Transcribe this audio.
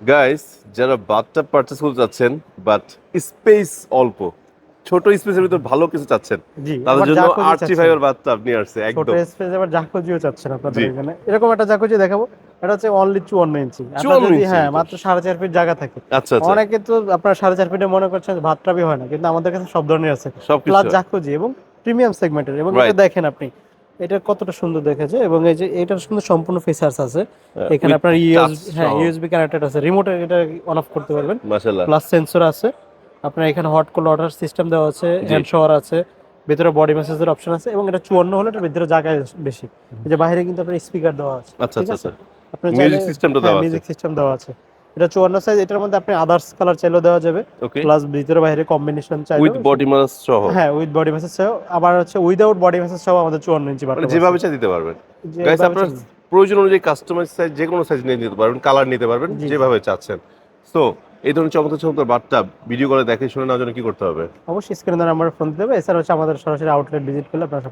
Guys যারা bathtub purchase করতে চাচ্ছেন বাট স্পেস অল্প ছোট স্পেসের ভিতর ভালো কিছু চাচ্ছেন তাদের জন্য আর্চি। ফাইবার বাথটাব নিয়ে আসছে ছোট একদম। স্পেস আবার জাকুজিও চাচ্ছেন আপনাদের এখানে। এরকম একটা জাকুজি দেখাবো এটা হচ্ছে অনলি চুয়ান্ন ইঞ্চি। আপনার যদি ইঞ্চি। হ্যাঁ মাত্র সাড়ে চার ফিট জায়গা থাকে। আচ্ছা আচ্ছা। অনেকে তো আপনার সাড়ে চার ফিটে মনে করছেন ভাতটাবি হয় না কিন্তু আমাদের কাছে সব ধরনের আছে। প্লাস জাকুজি এবং প্রিমিয়াম সেগমেন্টের এবং এটা দেখেন আপনি এটা কতটা সুন্দর দেখেছে এবং এই যে এটার সুন্দর সম্পূর্ণ ফিচার্স আছে। এখানে আপনার ইউএসবি হ্যাঁ ইউএসবি কানেক্টেড আছে। রিমোটে এটা অন অফ করতে পারবেন। মাশাআল্লাহ। প্লাস সেন্সর আছে। আপনার এখানে হট কোল ওয়াটার সিস্টেম দেওয়া আছে। হ্যান্ড শাওয়ার আছে ভিতরে বডি ম্যাসেজের অপশন আছে এবং এটা চুয়ান্ন হলে এটা ভিতরে জায়গা বেশি। এই যে বাইরে কিন্তু আপনার স্পিকার দেওয়া আছে আচ্ছা আচ্ছা আচ্ছা। আপনার Music system টা দেওয়া আছে। মিউজিক সিস্টেম দেওয়া আছে। এটা চুয়ান্ন সাইজ এটার মধ্যে আপনি আদার্স কালার চাইলেও দেওয়া যাবে। ওকে প্লাস ভিতরে বাইরে কম্বিনেশন চাইলে উইথ বডি মাস সহ? হ্যাঁ উইথ বডি ম্যাসেজ সহ। আবার হচ্ছে উইদাউট বডি ম্যাসেজ সহ আমাদের চুয়ান্ন ইঞ্চি বাটন যেভাবে চাই দিতে পারবেন। গাইস আপনার প্রয়োজন অনুযায়ী কাস্টমাইজ সাইজ যে কোনো সাইজ নিয়ে নিতে পারবেন কালার নিতে পারবেন যেভাবে চাচ্ছেন। সো এই ধরনের চমৎকার চমৎকার বাথটাব ভিডিও করে দেখে শুনে নেওয়ার জন্য কি করতে হবে? অবশ্যই স্ক্রিনে নাম্বার ফোন দেবে। এছাড়া হচ্ছে আমাদের সরাসরি আউটলেট ভিজিট করলে আপনারা